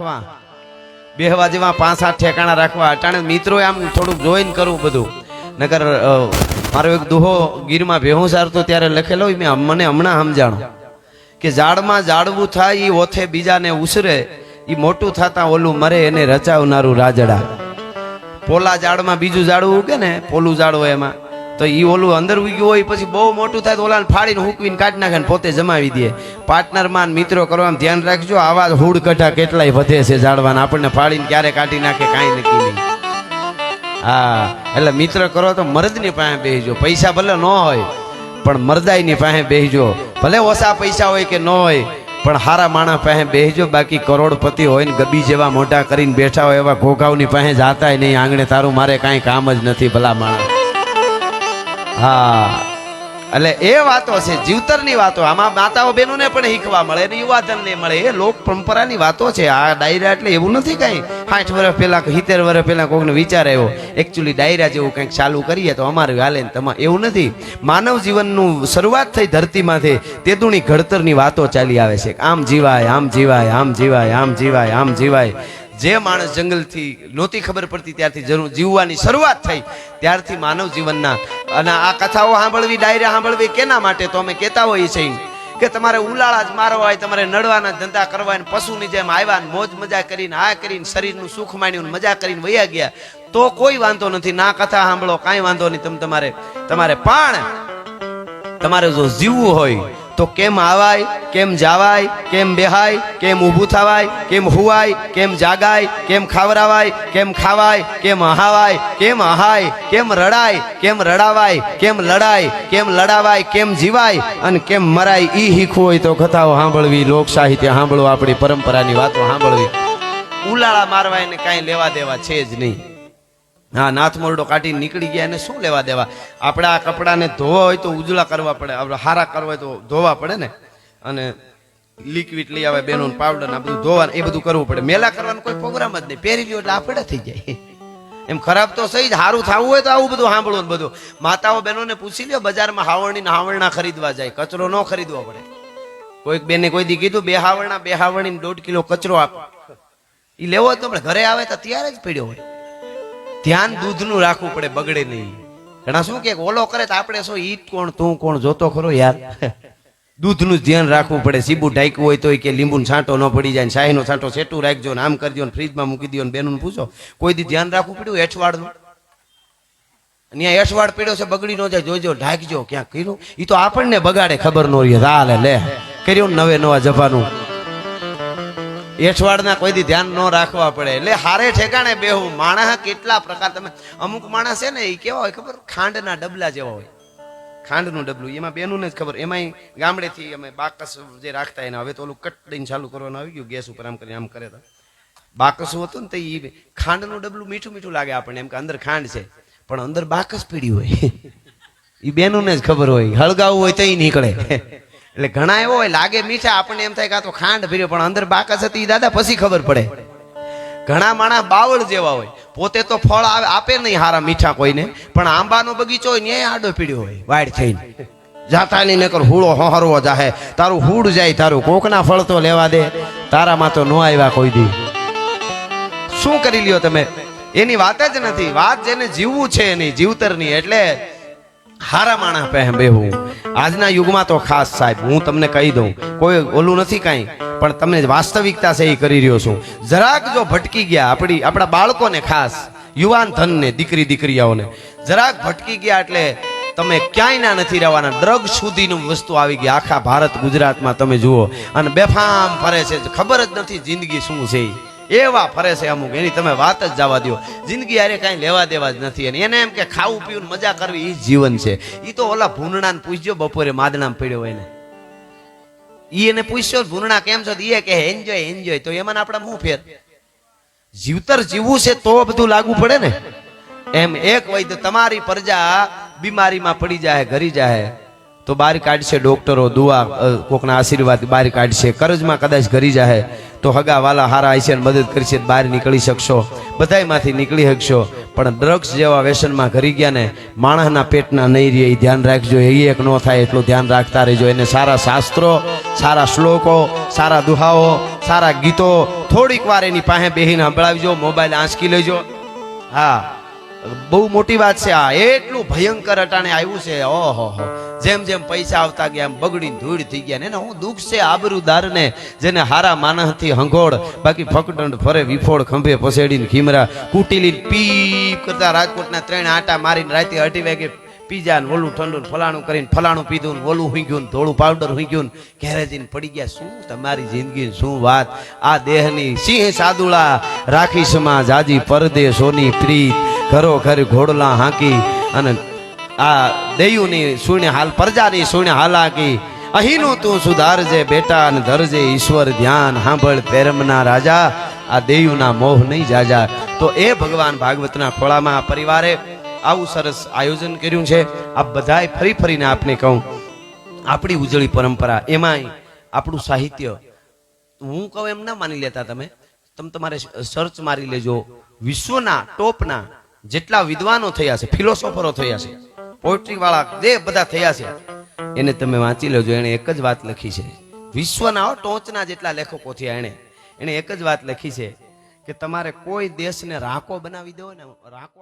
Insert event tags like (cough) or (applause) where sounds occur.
રાખવા. બેહવા જેવા પાંચ સાત ઠેકાણા રાખવા. અટાણે મિત્રો આમ થોડુંક જોઈન કરવું બધું. નકર મારો એક દુહો ગીરમાં ભેહું સારતો ત્યારે લખેલો મેં મને હમણાં સમજાણો કે ઝાડમાં ઝાડવું થાય એ ઓથે બીજાને ઉસરે એ મોટું થતા ઓલું મરે, એને રચાવનારું રાજડા. પોલા ઝાડમાં બીજું ઝાડવું ઉગે ને, પોલું ઝાડ એમાં. તો એ ઓલું અંદર ઉગ્યું હોય, પછી બહુ મોટું થાય તો ઓલાને ફાડીને હુકવીને કાઢી નાખે પોતે જમાવી દે. પાર્ટનરમાં મિત્રો કરવામાં ધ્યાન રાખજો, આવા હુડ કઢા કેટલાય વધે છે ઝાડવાના આપણને ફાડીને ક્યારે કાઢી નાખે, કાંઈ નક્કી નહીં. હા, એટલે મિત્ર કરો તો મર્દની પાસે બેસજો પૈસા ભલે ન હોય, પણ મરદાઈની પાસે બેસજો ભલે ઓછા પૈસા હોય કે ન હોય, પણ હારા માણસ પાસે બેસજો બાકી કરોડપતિ હોય ને ગબી જેવા મોટા કરીને બેઠા હોય એવા ઘોઘાઉની પાસે જાતાય નહીં. આંગણે તારું મારે કાંઈ કામ જ નથી ભલા માણસ. હા. એટલે એ વાતો છે, જીવતરની વાતો. આમાં માતાઓ બહેનોને પણ શીખવા મળે અને યુવાધનને મળે. એ લોક પરંપરાની વાતો છે. આ ડાયરા એટલે એવું નથી કાંઈ. સાઠ વર્ષ પહેલા સિત્તેર વર્ષ પહેલાં કોઈકને વિચાર આવ્યો એકચ્યુઅલી ડાયરા જેવું કંઈક ચાલુ કરીએ તો અમારે હાલે ને તમારે. એવું નથી. માનવ જીવનનું શરૂઆત થઈ ધરતીમાંથી તેદુની ઘડતરની વાતો ચાલી આવે છે. આમ જીવાય આમ જીવાય આમ જીવાય આમ જીવાય આમ જીવાય. જે માણસ જંગલથી, નહોતી ખબર પડતી ત્યારથી જરૂર જીવવાની શરૂઆત થઈ. ત્યારથી માનવ જીવનના અને આ કથાઓ સાંભળવી, ડાયરા સાંભળવી કેના માટે તો અમે કહેતા હોઈએ છીએ? કે તમારે ઉલાળા જ મારવા હોય, તમારે નડવાના ધંધા કરવા ને પશુની જેમ આવ્યા મોજ મજા કરીને, આ કરીને, શરીરનું સુખ માણ્યું મજા કરીને વયા ગયા. તો કોઈ વાંધો નથી. ના કથા સાંભળો, કાંઈ વાંધો નહીં. તમે તમારે તમારે પણ તમારે જો જીવવું હોય તો કેમ આવાય, કેમ જાવાય, કેમ બેહાય, કેમ ઊભું થવાય, કેમ હુવાય, કેમ જાગાય, કેમ ખાવરાવાય, કેમ ખાવાય, કેમ અહાવાય કેમ અહાય કેમ રડાય, કેમ રડાવાય, કેમ લડાય, કેમ લડાવાય, કેમ જીવાય અને કેમ મરાય, ઈ શીખવું હોય તો કથાઓ સાંભળવી, લોક સાહિત્ય સાંભળવું, આપણી પરંપરાની વાતો સાંભળવી. ઉલાળા મારવા એને કાંઈ લેવા દેવા છે જ નહીં. હા, નાથ મોરડો કાઢી નીકળી ગયા એને શું લેવા દેવા? આપણે આ કપડાને ધોવા હોય તો ઉજળા કરવા પડે, આપણે હારા કરવા હોય તો ધોવા પડે ને. અને લિક્વિડ લઈ આવે બેનો પાવડર આ બધું ધોવાનું, એ બધું કરવું પડે. મેલા કરવાનો કોઈ પ્રોગ્રામ જ નહીં. પહેરી લ્યો એટલે આપણે થઈ જાય. એમ ખરાબ તો સહી જ સારું થવું હોય તો આવું બધું સાંભળવું બધું. માતાઓ બહેનોને પૂછી લ્યો, બજારમાં હાવરણી ને હાવરણા ખરીદવા જાય. કચરો ન ખરીદવો પડે. કોઈક બેને કોઈ દી કીધું, બે હાવરણા, બે હાવરણી દોઢ કિલો કચરો આપ. એ લેવો તો ઘરે આવે તો ત્યારે જ પડ્યો હોય. ધ્યાન દૂધનું રાખવું પડે, બગડે નહીં. ઘણા શું કે, ઓલો કરે તો આપણે શું, ઈ કોણ, તું કોણ, જોતો ખરો યાર. દૂધનું ધ્યાન રાખવું પડે, સીબુ ઢાંકવું હોય તોય કે લીંબુનો છાંટો ન પડી જાય શાહીનો છાંટો સેટું રાખજો ને આમ કરજો ને ફ્રીજમાં મૂકી દો ને બેનું પૂછો. કોઈ દી ધ્યાન રાખવું પડ્યું એઠવાડનું? અહીંયા એઠવાડ પીડ્યો છે, બગડી ન જાય, જોજો, ઢાંકજો ક્યાંક કર્યું? એ તો આપણને બગાડે, ખબર ન રહી. હાલે, લે. કર્યું નવે નવા જવાનું એઠવાડના કોઈ દી ધ્યાન ન રાખવા પડે. એટલે હારે ઠેકાણે બેહું. માણસ કેટલા પ્રકાર તમે અમુક માણસ છે ને એ કેવા હોય ખબર? ખાંડના ડબલા જેવા હોય. ખાંડનું ડબલું. એમાં બેનું જ ખબર. એમાંય ગામડેથી અમે બાકસ જે રાખતા એને, હવે તો ઓલું કટ દઈને ચાલુ કરવાનું આવી ગયું ગેસ ઉપર આમ કરીને આમ કરે તો. બાકસું હતું ને તો એ ખાંડનું ડબલું મીઠું મીઠું લાગે આપણને, એમ કે અંદર ખાંડ છે. પણ અંદર બાકસ પીડી હોય. (laughs) એ બેનુંને જ ખબર હોય. હળગાવવું હોય તો નીકળે. (laughs) એટલે ઘણા એવો હોય, લાગે મીઠા, આપણને એમ થાય કે આ તો ખાંડ ભર્યો, પણ અંદર બાકસ હતી દાદા પછી ખબર પડે. ઘણા માણસ બાવળ જેવા હોય. પોતે તો ફળ આપે નહીં હારા મીઠા કોઈને, પણ આંબાનો બગીચો હોય ન્યાય આડો પીડ્યો હોય, વાડ થઈને. જાતા નહીં, નકર હુળો હોહરવો જાહે. તારું હુડ જાય, તારું કોકના ફળ તો લેવા દે. તારામાં તો નો આવ્યા કોઈ દી. શું કરી લ્યો તમે? એની વાત જ નથી. વાત જેને જીવવું છે એની, જીવતરની, એટલે હારા માણસ પહે બેહું આજના યુગમાં તો ખાસ સાહેબ, હું તમને કહી દઉં, કોઈ ઓલું નથી કાંઈ, પણ તમને વાસ્તવિકતા છે એ કરી રહ્યો છું. જરાક જો ભટકી ગયા આપણી, આપણા બાળકોને ખાસ, યુવાન ધનને, દીકરી દીકરીઓને જરાક ભટકી ગયા એટલે તમે ક્યાંય ના નથી રહેવાના. ડ્રગ સુધીનું વસ્તુ આવી ગઈ. આખા ભારત ગુજરાતમાં તમે જુઓ, અને બેફામ ફરે છે. ખબર જ નથી જિંદગી શું છે. એવા ફરે છે અમુક. એની તમે વાત જ જવા દો જિંદગી અરે કાંઈ લેવા દેવા જ નથી. અને એને એમ કે ખાવું પીવું મજા કરવી એ જીવન છે. એ તો ઓલા ભૂંડણા ને પૂછજો બપોરે માદણામાં પડ્યો હોય ને. ઈ એને પૂછ્યો ભૂંડણા કેમ છો? ઈ કે એન્જોય એન્જોય તો એમાં આપણે શું ફેર? જીવતર જીવવું છે તો બધું લાગુ પડે ને. એમ એક વૈદ તમારી પ્રજા બીમારીમાં પડી જાય ઘરી જાય તો બહાર કાઢશે ડોક્ટરો, દુઆ કોકના આશીર્વાદ બહાર કાઢશે. કરજમાં કદાચ ઘરી જાય તો હગા વાલા હારા હશે ને મદદ કરશે બહાર નીકળી શકશો. બધાયમાંથી નીકળી શકશો. પણ ડ્રગ્સ જેવા વ્યસનમાં ઘરી ગયા ને માણસના પેટના નહીં રહે એ ધ્યાન રાખજો. એ એક ન થાય એટલું ધ્યાન રાખતા રહેજો. એને સારા શાસ્ત્રો, સારા શ્લોકો, સારા દુહાઓ, સારા ગીતો થોડીક વાર એની પાસે બેહીને સંભળાવજો. મોબાઈલ આંચકી લેજો. હા. બહુ મોટી વાત છે આ. એટલું ભયંકર અટાણે આવ્યું છે. ઓહો હો. જેમ જેમ પૈસા આવતા ગયા, એમ બગડી ધૂળ થઈ ગયા. ને હું દુઃખ છે આબરૂદારને, જેને હારા માનહથી હંગોળ બાકી ફકડંડ ફરે વિફોડ ખંભે પસેડીને ખીમરા કૂટીલી પીપ કરતા રાજકોટના ત્રણ આટા મારીને રાતે અઢી વાગે પીજા ને ઓલું ઠંડુ ફલાણું કરીને ફલાણું પીધું ને ઓલું હુઈ ગયું ધોળું પાવડર હુઈ ગયું ઘેરે જઈને પડી ગયા. શું તમારી જિંદગી શું વાત? આ દેહની સિંહ સાદુળા રાખી સમા જાજી પરદેશોની પ્રીત. ઘરો ઘર ઘોડલા હાંકી અને આ દેયુની સુણે હાલ, પ્રજાની હાલ હાલાકી. અહીંનું તું સુધારજે બેટા અને ધરજે ઈશ્વર ધ્યાન. સાંભળ પેરમના રાજા, આ દેયુના મોહ નહીં જાજા. તો એ ભગવાન ભાગવતના ખોળામાં આ પરિવારે આવું સરસ આયોજન કર્યું છે. આ બધાય ફરી ફરીને આપને કહું, આપણી ઉજળી પરંપરા એમાંય આપણું સાહિત્ય, હું કહું એમ ના માની લેતા તમે. તમે તમારે સર્ચ મારી લેજો. વિશ્વના, ટોપના જેટલા વિદ્વાનો થયા છે, ફિલોસોફરો થયા છે પોએટ્રી વાળા જે બધા થયા છે, એને તમે વાંચી લેજો એને એક જ વાત લખી છે. વિશ્વના ટોચના જેટલા લેખકો થયા એને એને એક જ વાત લખી છે કે તમારે કોઈ દેશને રાકો બનાવી દેવો ને, રાકો